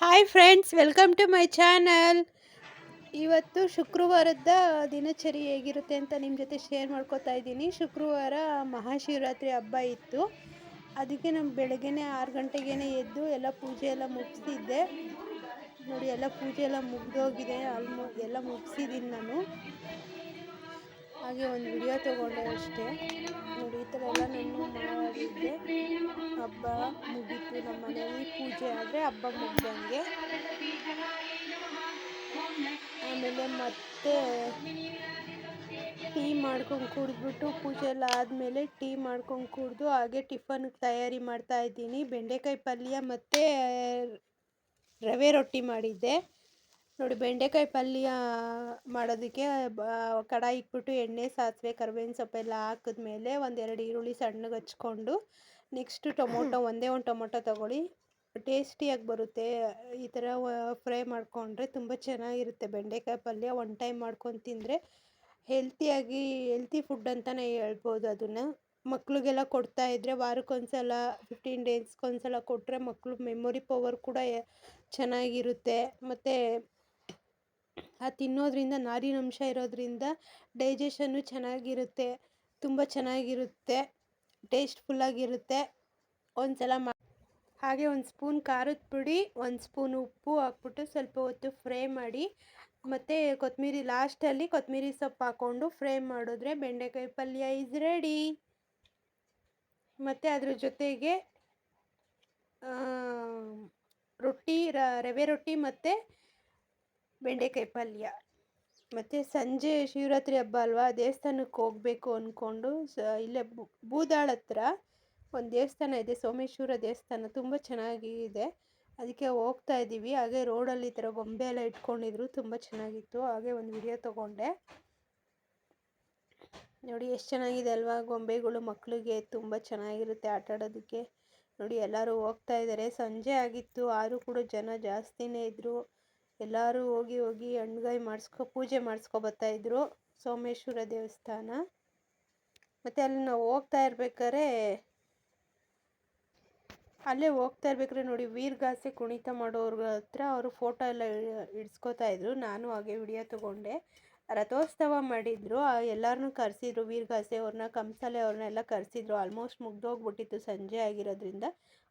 Hi friends welcome to my channel ಇವತ್ತು ಶುಕ್ರವಾರದ ದಿನಚರಿ ಹೇಗಿರುತ್ತೆ ಅಂತ ನಿಮ್ಮ ಜೊತೆ ಶೇರ್ ಮಾಡ್ಕೋತಾ ಇದ್ದೀನಿ. ಶುಕ್ರವಾರ ಮಹಾಶಿವರಾತ್ರಿ ಹಬ್ಬ ಇತ್ತು. ಅದಕ್ಕೆ ನಾನು ಬೆಳಗ್ಗೆ ಆರು ಗಂಟೆಗೇ ಎದ್ದು ಎಲ್ಲ ಪೂಜೆ ಎಲ್ಲ ಮುಗಿಸಿದ್ದೆ. ನೋಡಿ ಎಲ್ಲ ಪೂಜೆ ಎಲ್ಲ ಮುಗ್ದೋಗಿದೆ. ಆಲ್ಮೋ ಎಲ್ಲ ಮುಗಿಸಿದ್ದೀನಿ ನಾನು. ಹಾಗೆ ಒಂದು ವಿಡಿಯೋ ತಗೊಂಡೆ ಅಷ್ಟೇ. ನೋಡಿ, ಈ ಥರ ಎಲ್ಲ ನಾನು ಮಾಡಿದ್ದೆ ಹಬ್ಬ ಮುಗೀತು. ನಮ್ಮ ಮನೆಯಲ್ಲಿ ಪೂಜೆ ಆದರೆ ಹಬ್ಬ ಮುಗ್ದಂಗೆ. ಆಮೇಲೆ ಮತ್ತೆ ಟೀ ಮಾಡ್ಕೊಂಡು ಕುಡಿದ್ಬಿಟ್ಟು ಪೂಜೆ ಎಲ್ಲ ಆದಮೇಲೆ ಟೀ ಮಾಡ್ಕೊಂಡು ಕುಡಿದು ಹಾಗೆ ಟಿಫನ್ಗೆ ತಯಾರಿ ಮಾಡ್ತಾ ಇದ್ದೀನಿ. ಬೆಂಡೆಕಾಯಿ ಪಲ್ಯ ಮತ್ತು ರವೆ ರೊಟ್ಟಿ ಮಾಡಿದ್ದೆ. ನೋಡಿ ಬೆಂಡೆಕಾಯಿ ಪಲ್ಯ ಮಾಡೋದಕ್ಕೆ ಕಡಾಯಿ ಇಟ್ಬಿಟ್ಟು ಎಣ್ಣೆ ಸಾಸಿವೆ ಕರಿಬೇವಿನ ಸೊಪ್ಪೆಲ್ಲ ಹಾಕಿದ್ಮೇಲೆ ಒಂದೆರಡು ಈರುಳ್ಳಿ ಸಣ್ಣಗೆ ಹಚ್ಕೊಂಡು ನೆಕ್ಸ್ಟು ಟೊಮೊಟೊ ಒಂದೇ ಒಂದು ಟೊಮೊಟೊ ತೊಗೊಳ್ಳಿ. ಟೇಸ್ಟಿಯಾಗಿ ಬರುತ್ತೆ. ಈ ಥರ ಫ್ರೈ ಮಾಡಿಕೊಂಡ್ರೆ ತುಂಬ ಚೆನ್ನಾಗಿರುತ್ತೆ. ಬೆಂಡೆಕಾಯಿ ಪಲ್ಯ ಒನ್ ಟೈಮ್ ಮಾಡ್ಕೊಂಡು ತಿಂದರೆ ಹೆಲ್ತಿಯಾಗಿ ಹೆಲ್ತಿ ಫುಡ್ ಅಂತಲೇ ಹೇಳ್ಬೋದು ಅದನ್ನು. ಮಕ್ಳಿಗೆಲ್ಲ ಕೊಡ್ತಾ ಇದ್ದರೆ ವಾರಕ್ಕೊಂದ್ಸಲ ಫಿಫ್ಟೀನ್ ಡೇಸ್ಗೊಂದ್ಸಲ ಕೊಟ್ಟರೆ ಮಕ್ಕಳು ಮೆಮೊರಿ ಪವರ್ ಕೂಡ ಚೆನ್ನಾಗಿರುತ್ತೆ. ಮತ್ತು ಆ ತಿನ್ನೋದ್ರಿಂದ ನಾರಿನಂಶ ಇರೋದ್ರಿಂದ ಡೈಜೆಷನ್ನು ಚೆನ್ನಾಗಿರುತ್ತೆ, ತುಂಬ ಚೆನ್ನಾಗಿರುತ್ತೆ ಟೇಸ್ಟ್ಫುಲ್ಲಾಗಿರುತ್ತೆ ಒಂದು ಸಲ ಮಾ, ಹಾಗೆ ಒಂದು ಸ್ಪೂನ್ ಖಾರದ ಪುಡಿ, ಒಂದು ಸ್ಪೂನ್ ಉಪ್ಪು ಹಾಕ್ಬಿಟ್ಟು ಸ್ವಲ್ಪ ಹೊತ್ತು ಫ್ರೈ ಮಾಡಿ, ಮತ್ತು ಕೊತ್ತಂಬರಿ, ಲಾಸ್ಟಲ್ಲಿ ಕೊತ್ತಂಬರಿ ಸೊಪ್ಪು ಹಾಕ್ಕೊಂಡು ಫ್ರೈ ಮಾಡಿದ್ರೆ ಬೆಂಡೆಕಾಯಿ ಪಲ್ಯ ಇಸ್ ರೆಡಿ ಮತ್ತು ಅದ್ರ ಜೊತೆಗೆ ರೊಟ್ಟಿ ರವೆ ರೊಟ್ಟಿ ಮತ್ತು ಬೆಂಡೆಕಾಯಿ ಪಲ್ಯ. ಮತ್ತು ಸಂಜೆ ಶಿವರಾತ್ರಿ ಹಬ್ಬ ಅಲ್ವಾ, ದೇವಸ್ಥಾನಕ್ಕೆ ಹೋಗಬೇಕು ಅಂದ್ಕೊಂಡು ಸ, ಇಲ್ಲೇ ಬೂದಾಳ ಹತ್ರ ಒಂದು ದೇವಸ್ಥಾನ ಇದೆ, ಸೋಮೇಶ್ವರ ದೇವಸ್ಥಾನ ತುಂಬ ಚೆನ್ನಾಗಿದೆ ಅದಕ್ಕೆ ಹೋಗ್ತಾ ಇದ್ದೀವಿ. ಹಾಗೆ ರೋಡಲ್ಲಿ ಈ ಥರ ಗೊಂಬೆ ಎಲ್ಲ ಇಟ್ಕೊಂಡಿದ್ರು, ತುಂಬ ಚೆನ್ನಾಗಿತ್ತು. ಹಾಗೆ ಒಂದು ವಿಡಿಯೋ ತೊಗೊಂಡೆ. ನೋಡಿ ಎಷ್ಟು ಚೆನ್ನಾಗಿದೆ ಅಲ್ವಾ, ಗೊಂಬೆಗಳು ಮಕ್ಕಳಿಗೆ ತುಂಬ ಚೆನ್ನಾಗಿರುತ್ತೆ ಆಟ ಆಡೋದಕ್ಕೆ. ನೋಡಿ ಎಲ್ಲರೂ ಹೋಗ್ತಾ ಇದ್ದಾರೆ. ಸಂಜೆ ಆಗಿತ್ತು ಆದರೂ ಕೂಡ ಜನ ಜಾಸ್ತಿನೇ ಇದ್ದರು ಎಲ್ಲರೂ ಹೋಗಿ ಹೋಗಿ ಹಣ್ಗಾಯಿ ಮಾಡಿಸ್ಕೊ, ಪೂಜೆ ಮಾಡಿಸ್ಕೊ ಬರ್ತಾಯಿದ್ರು ಸೋಮೇಶ್ವರ ದೇವಸ್ಥಾನ. ಮತ್ತು ಅಲ್ಲಿ ನಾವು ಹೋಗ್ತಾ ಇರ್ಬೇಕಾದ್ರೆ, ಅಲ್ಲೇ ಹೋಗ್ತಾ ಇರ್ಬೇಕಾದ್ರೆ ನೋಡಿ ವೀರ್ಗಾಸೆ ಕುಣಿತ ಮಾಡೋರ್ ಹತ್ರ ಅವರು ಫೋಟೋ ಎಲ್ಲ ಇಡ್ಸ್ಕೊತಾ ಇದ್ರು. ನಾನು ಹಾಗೆ ವಿಡಿಯೋ ತೊಗೊಂಡೆ. ರಥೋತ್ಸವ ಮಾಡಿದ್ರು. ಎಲ್ಲರನ್ನೂ ಕರೆಸಿದ್ರು. ವೀರ್ಗಾಸೆ ಅವ್ರನ್ನ ಕಂಸಾಲೆ ಅವ್ರನ್ನೆಲ್ಲ ಕರೆಸಿದ್ರು. ಆಲ್ಮೋಸ್ಟ್ ಮುಗ್ದೋಗ್ಬಿಟ್ಟಿತ್ತು ಸಂಜೆ ಆಗಿರೋದ್ರಿಂದ.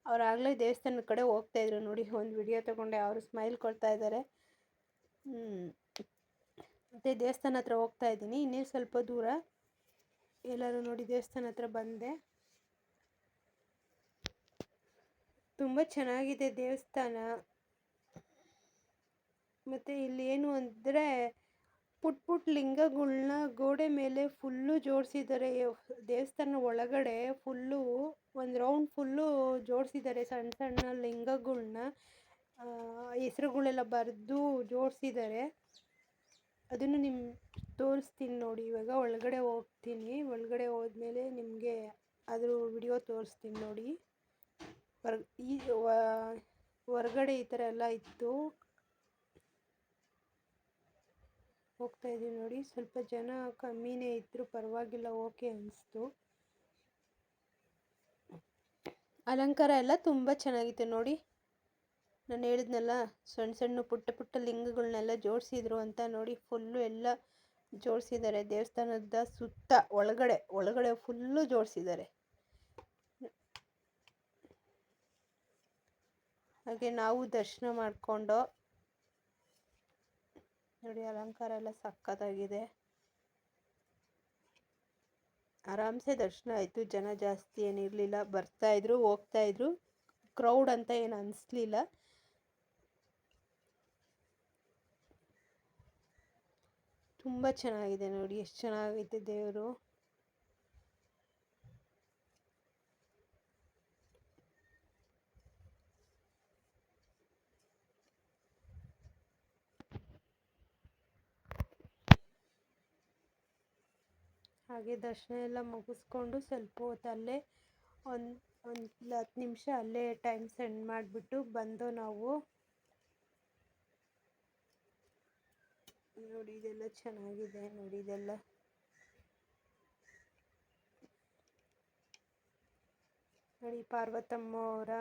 ಅವ್ರು ಆಗಲೇ ದೇವಸ್ಥಾನದ ಕಡೆ ಹೋಗ್ತಾಯಿದ್ರು ನೋಡಿ, ಒಂದು ವಿಡಿಯೋ ತಗೊಂಡೆ, ಅವರು ಸ್ಮೈಲ್ ಕೊಡ್ತಾ ಇದ್ದಾರೆ ಮತ್ತು ದೇವಸ್ಥಾನ ಹತ್ರ ಹೋಗ್ತಾ ಇದ್ದೀನಿ ಇನ್ನೇ ಸ್ವಲ್ಪ ದೂರ. ಎಲ್ಲರೂ ನೋಡಿ ದೇವಸ್ಥಾನ ಹತ್ರ ಬಂದೆ. ತುಂಬ ಚೆನ್ನಾಗಿದೆ ದೇವಸ್ಥಾನ. ಮತ್ತು ಇಲ್ಲಿ ಏನು ಅಂದರೆ ಪುಟ್ ಪುಟ್ ಲಿಂಗಗಳನ್ನ ಗೋಡೆ ಮೇಲೆ ಫುಲ್ಲು ಜೋಡಿಸಿದ್ದಾರೆ. ದೇವಸ್ಥಾನ ಒಳಗಡೆ ಫುಲ್ಲು ಒಂದು ರೌಂಡ್ ಫುಲ್ಲು ಜೋಡಿಸಿದ್ದಾರೆ ಸಣ್ಣ ಸಣ್ಣ ಲಿಂಗಗಳನ್ನ ಹೆಸರುಗಳೆಲ್ಲ ಬರೆದು ಜೋಡಿಸಿದ್ದಾರೆ. ಅದನ್ನು ನಿಮ್ಮ ತೋರಿಸ್ತೀನಿ ನೋಡಿ. ಇವಾಗ ಒಳಗಡೆ ಹೋಗ್ತೀನಿ. ಒಳಗಡೆ ಹೋದ್ಮೇಲೆ ನಿಮಗೆ ಅದ್ರ ವಿಡಿಯೋ ತೋರಿಸ್ತೀನಿ ನೋಡಿ. ಹೊರ ಈ ಹೊರಗಡೆ ಈ ಥರ ಎಲ್ಲ ಇತ್ತು. ಹೋಗ್ತಾ ಇದ್ದೀವಿ ನೋಡಿ. ಸ್ವಲ್ಪ ಜನ ಕಮ್ಮಿನೇ ಇದ್ದರೂ ಪರವಾಗಿಲ್ಲ, ಓಕೆ ಅನಿಸ್ತು. ಅಲಂಕಾರ ಎಲ್ಲ ತುಂಬ ಚೆನ್ನಾಗಿತ್ತು ನೋಡಿ. ನಾನು ಹೇಳಿದ್ನಲ್ಲ ಸಣ್ಣ ಸಣ್ಣ ಪುಟ್ಟ ಪುಟ್ಟ ಲಿಂಗಗಳನ್ನೆಲ್ಲ ಜೋಡಿಸಿದ್ರು ಅಂತ ನೋಡಿ, ಫುಲ್ಲು ಎಲ್ಲ ಜೋಡಿಸಿದ್ದಾರೆ. ದೇವಸ್ಥಾನದ ಸುತ್ತ, ಒಳಗಡೆ ಒಳಗಡೆ ಫುಲ್ಲು ಜೋಡಿಸಿದ್ದಾರೆ. ಹಾಗೆ ನಾವು ದರ್ಶನ ಮಾಡಿಕೊಂಡು ನೋಡಿ, ಅಲಂಕಾರ ಎಲ್ಲ ಸಕ್ಕತ್ತಾಗಿದೆ ಆರಾಮ್ಸೆ ದರ್ಶನ ಆಯಿತು. ಜನ ಜಾಸ್ತಿ ಏನಿರಲಿಲ್ಲ ಬರ್ತಾಯಿದ್ರು ಹೋಗ್ತಾಯಿದ್ರು ಕ್ರೌಡ್ ಅಂತ ಏನು ಅನಿಸ್ಲಿಲ್ಲ. ತುಂಬ ಚೆನ್ನಾಗಿದೆ ನೋಡಿ. ಎಷ್ಟು ಚೆನ್ನಾಗೈತೆ ದೇವರು. ಹಾಗೆ ದರ್ಶನ ಎಲ್ಲ ಮುಗಿಸ್ಕೊಂಡು ಸ್ವಲ್ಪ ಹೊತ್ತು ಅಲ್ಲೇ ಒಂದು ಒಂದು ಹತ್ತು ನಿಮಿಷ ಅಲ್ಲೇ ಟೈಮ್ ಸೆಂಡ್ ಮಾಡಿಬಿಟ್ಟು ಬಂದು ನಾವು ನೋಡಿ ಇದೆಲ್ಲ ಚೆನ್ನಾಗಿದೆ, ನೋಡಿ ಇದೆಲ್ಲ. ನೋಡಿ ಪಾರ್ವತಮ್ಮ ಅವರ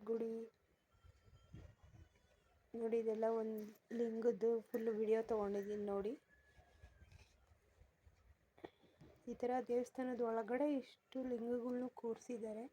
ಗುಡಿ. ನೋಡಿ ಇದೆಲ್ಲ ಒಂದು ಲಿಂಗದ್ದು ಫುಲ್ ವಿಡಿಯೋ ತೊಗೊಂಡಿದ್ದೀನಿ ನೋಡಿ. ಈ ತರ ದೇವಸ್ಥಾನದ ಒಳಗಡೆ ಇಷ್ಟು ಲಿಂಗಗಳನ್ನು ಕೂರಿಸಿದ್ದಾರೆ.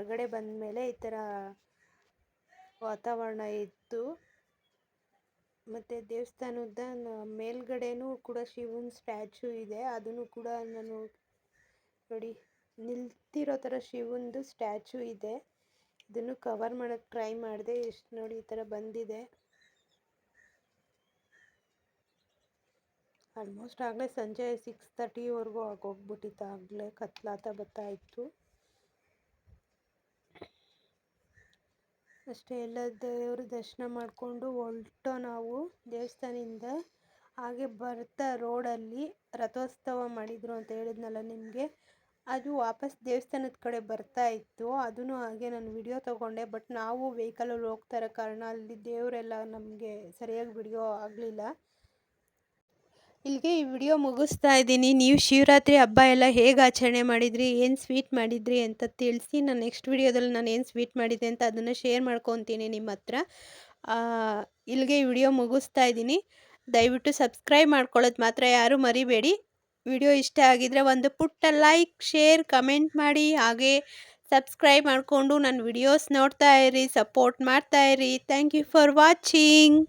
ಹೊರಗಡೆ ಬಂದ ಮೇಲೆ ಈ ಥರ ವಾತಾವರಣ ಇತ್ತು. ಮತ್ತು ದೇವಸ್ಥಾನದ ಮೇಲ್ಗಡೆನೂ ಕೂಡ ಶಿವನ ಸ್ಟ್ಯಾಚು ಇದೆ. ಅದನ್ನು ಕೂಡ ನಾನು ನೋಡಿ, ನಿಲ್ತಿರೋ ಥರ ಶಿವಂದು ಸ್ಟ್ಯಾಚು ಇದೆ. ಇದನ್ನು ಕವರ್ ಮಾಡೋಕ್ಕೆ ಟ್ರೈ ಮಾಡಿದೆ. ಎಷ್ಟು ನೋಡಿ ಈ ಥರ ಬಂದಿದೆ. ಆಲ್ಮೋಸ್ಟ್ ಆಗಲೇ ಸಂಜೆ ಸಿಕ್ಸ್ ತರ್ಟಿವರೆಗೂ ಆಗೋಗ್ಬಿಟ್ಟಿತ್ತು. ಆಗಲೇ ಕತ್ಲಾತ ಬರ್ತಾ ಇತ್ತು. ಅಷ್ಟೇ, ಎಲ್ಲ ದೇವ್ರ ದರ್ಶನ ಮಾಡಿಕೊಂಡು ಹೊರ್ಟೋ ನಾವು ದೇವಸ್ಥಾನದಿಂದ ಹಾಗೆ ಬರ್ತಾ ರೋಡಲ್ಲಿ ರಥೋತ್ಸವ ಮಾಡಿದರು ಅಂತ ಹೇಳಿದ್ನಲ್ಲ ನಿಮಗೆ? ಅದು ವಾಪಸ್ ದೇವಸ್ಥಾನದ ಕಡೆ ಬರ್ತಾ ಇತ್ತು. ಅದನ್ನು ಹಾಗೆ ನಾನು ವಿಡಿಯೋ ತಗೊಂಡೆ, ಬಟ್ ನಾವು ವೆಹಿಕಲಲ್ಲಿ ಹೋಗ್ತಾ ಇರೋ ಕಾರಣ ಅಲ್ಲಿ ದೇವರೆಲ್ಲ ನಮಗೆ ಸರಿಯಾಗಿ ವಿಡಿಯೋ ಆಗಲಿಲ್ಲ. ಇಲ್ಲಿಗೆ ಈ ವಿಡಿಯೋ ಮುಗಿಸ್ತಾ ಇದ್ದೀನಿ. ನೀವು ಶಿವರಾತ್ರಿ ಹಬ್ಬ ಎಲ್ಲ ಹೇಗೆ ಆಚರಣೆ ಮಾಡಿದ್ರಿ, ಏನು ಸ್ವೀಟ್ ಮಾಡಿದ್ರಿ ಅಂತ ತಿಳಿಸಿ. ನಾನು ನೆಕ್ಸ್ಟ್ ವಿಡಿಯೋದಲ್ಲಿ ನಾನು ಏನು ಸ್ವೀಟ್ ಮಾಡಿದ್ದೆ ಅಂತ ಅದನ್ನು ಶೇರ್ ಮಾಡ್ಕೊತೀನಿ ನಿಮ್ಮ ಹತ್ರ. ಇಲ್ಲಿಗೆ ಈ ವಿಡಿಯೋ ಮುಗಿಸ್ತಾ ಇದ್ದೀನಿ. ದಯವಿಟ್ಟು ಸಬ್ಸ್ಕ್ರೈಬ್ ಮಾಡ್ಕೊಳ್ಳೋದು ಮಾತ್ರ ಯಾರೂ ಮರಿಬೇಡಿ. ವಿಡಿಯೋ ಇಷ್ಟ ಆಗಿದ್ರೆ ಒಂದು ಪುಟ್ಟ ಲೈಕ್ ಶೇರ್ ಕಮೆಂಟ್ ಮಾಡಿ. ಹಾಗೆ ಸಬ್ಸ್ಕ್ರೈಬ್ ಮಾಡಿಕೊಂಡು ನನ್ನ ವಿಡಿಯೋಸ್ ನೋಡ್ತಾ ಇರಿ ಸಪೋರ್ಟ್ ಮಾಡ್ತಾ ಇರಿ. Thank you for watching